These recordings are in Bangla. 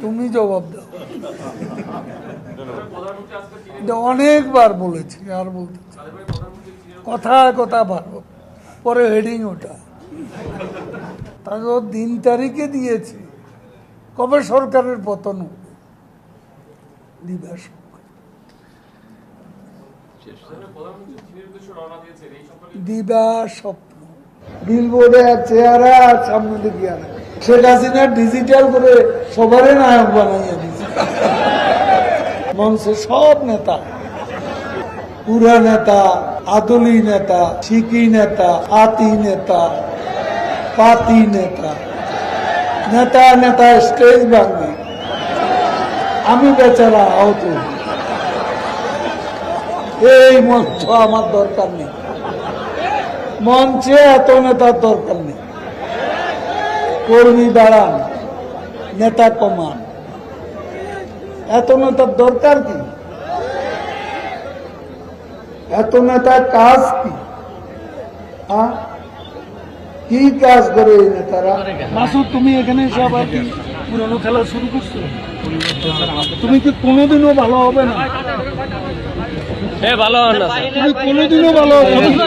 তুমি জবাব দাও। এটা অনেকবার বলেছি আর বলতে চাই। কথায় কথা ভালো পরে হেডিং ওটা। তারপর দিন তারিখে দিয়েছি। কবে সরকারের পতন হবে? দিবা স্বপ্ন। স্বপ্ন বিলবোর্ডে আর চেহারা আর সামনে দিকে আর শেখ হাসিনা ডিজিটাল করে সবারই নায়ক বানাইয়া দিচ্ছে মঞ্চে সব নেতা, পুরা নেতা, আদলি নেতা শিকি নেতা, আতি নেতা, পাতি নেতা নেতা নেতা স্টেজ ভাঙি আমি বেচারা আহত। এই মঞ্চ আমার দরকার নেই। মঞ্চে এত নেতার দরকার নেই। কর্মী বাড়ান নেতা কমান এত নেতার দরকার কি? এত নেতার কাজ কি? হ্যাঁ? কি কাজ করে এই নেতারা? মাসুদ তুমি এখানে সব আবার কি পুরনো খেলা শুরু করছ? তুমি কি কোনোদিনও ভালো হবে না? ভালো তুমি কোনোদিনও ভালো হবে না?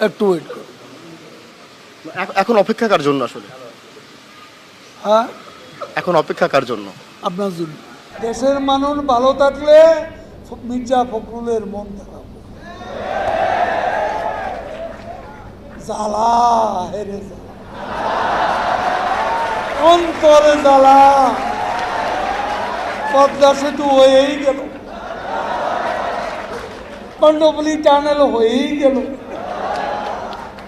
একটু ওয়েট করো। এখন অপেক্ষা কার জন্য আসলে? হ্যাঁ? এখন অপেক্ষা কার জন্য? আপনার জন্য। দেশের মানুষ ভালো থাকলে মির্জা ফখরুলের মন খারাপ। জ্বালা হেরে জ্বালা অন্তরে জ্বালা। পদ্মা সেতু হয়েই গেল। কণ্ডপলি টানেল হয়েই গেল।